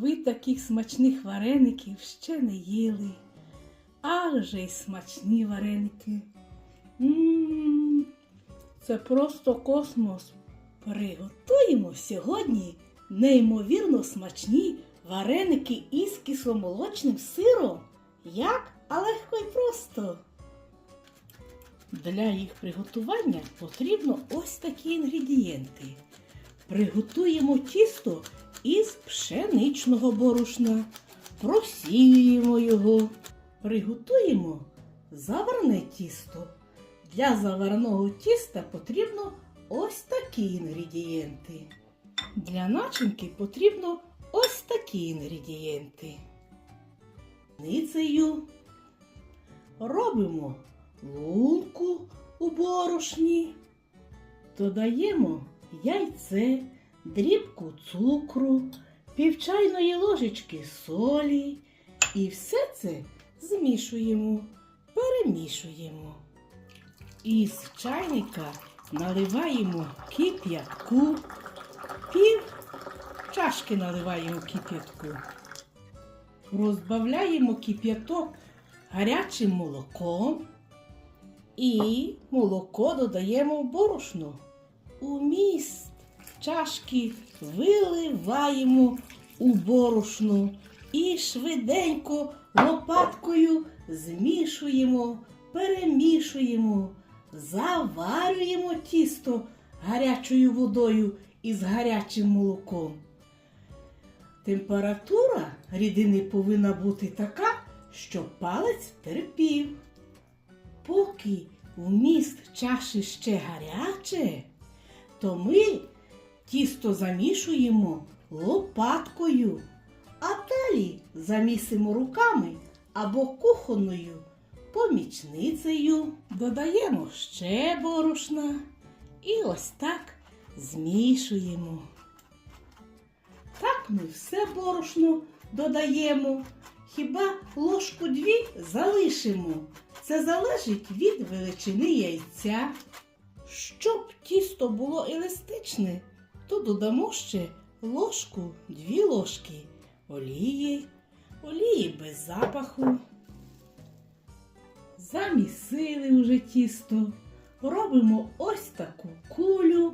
ви таких смачних вареників ще не їли. Ах же й смачні вареники. М, Це просто космос. Приготуємо сьогодні неймовірно смачні вареники із кисломолочним сиром. Як? А легко й просто. Для їх приготування потрібно ось такі інгредієнти. Приготуємо тісто із пшеничного борошна. Просіюємо його. Приготуємо заварне тісто. Для заварного тіста потрібно ось такі інгредієнти. Для начинки потрібно ось такі інгредієнти. Ницею робимо лунку у борошні, додаємо яйце, дрібку цукру, півчайної ложечки солі і все це змішуємо, перемішуємо. Із чайника наливаємо кип'ятку, пів чашки наливаємо кип'ятку. Розбавляємо кип'яток гарячим молоком і молоко додаємо в борошно. У міст чашки виливаємо у борошно і швиденько лопаткою змішуємо, перемішуємо, заварюємо тісто гарячою водою із гарячим молоком. Температура рідини повинна бути така, щоб палець терпів. Поки вміст чаші ще гаряче, то ми тісто замішуємо лопаткою, а далі замісимо руками або кухонною помічницею. Додаємо ще борошна і ось так змішуємо. Так ми все борошно додаємо. Хіба ложку дві залишимо. Це залежить від величини яйця. Щоб тісто було еластичне, то додамо ще ложку, дві ложки олії, олії без запаху. Замісили вже тісто, робимо ось таку кулю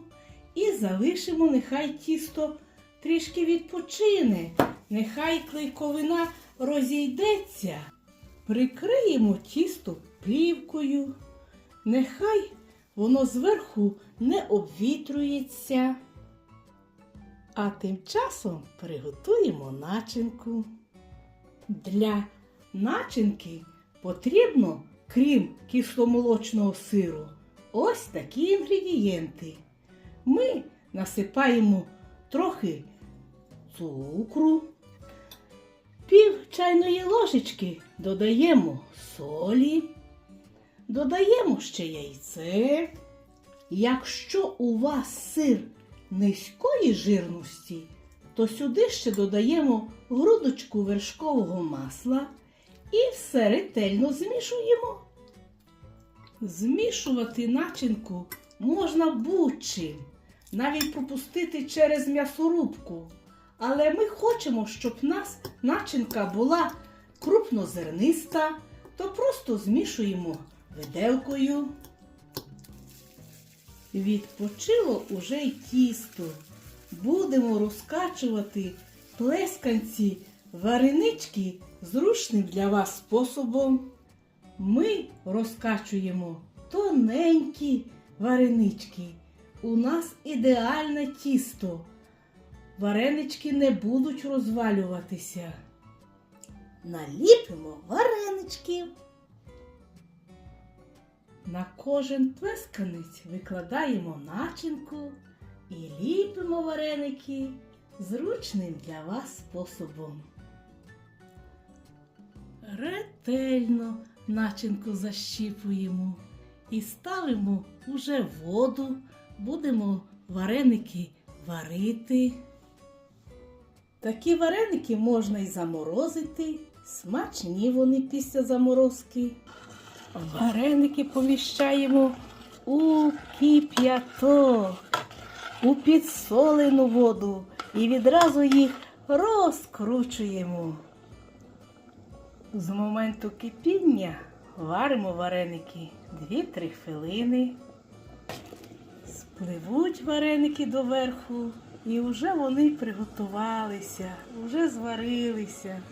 і залишимо нехай тісто трішки відпочине, нехай клейковина розійдеться. Прикриємо тісто плівкою, нехай воно зверху не обвітрюється. А тим часом приготуємо начинку. Для начинки потрібно, крім кисломолочного сиру, ось такі інгредієнти. Ми насипаємо трохи цукру, пів чайної ложечки додаємо солі, додаємо ще яйце. Якщо у вас сир низької жирності, то сюди ще додаємо грудочку вершкового масла і все ретельно змішуємо. Змішувати начинку можна будь-чим, навіть пропустити через м'ясорубку. Але ми хочемо, щоб в нас начинка була крупнозерниста, то просто змішуємо виделкою. Відпочило уже й тісто. Будемо розкачувати плесканці варенички зручним для вас способом. Ми розкачуємо тоненькі варенички. У нас ідеальне тісто. Варенички не будуть розвалюватися. Наліпимо варенички. На кожен плесканець викладаємо начинку і ліпимо вареники зручним для вас способом. Ретельно начинку защіпуємо і ставимо уже воду, будемо вареники варити. Такі вареники можна і заморозити, смачні вони після заморозки. Вареники поміщаємо у кип'яток, у підсолену воду і відразу їх розкручуємо. З моменту кипіння варимо вареники 2-3 хвилини. Спливуть вареники доверху, і вже вони приготувалися, вже зварилися.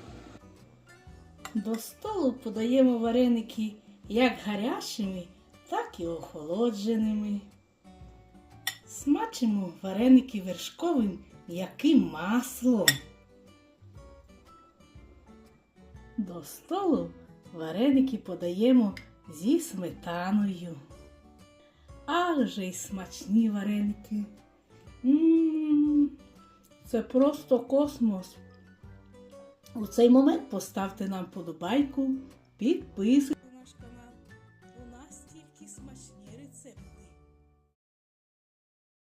До столу подаємо вареники як гарячими, так і охолодженими. Смачимо вареники вершковим м'яким маслом. До столу вареники подаємо зі сметаною. Ах же й смачні вареники. М, Це просто космос. У цей момент поставте нам подобайку, підписуйтесь.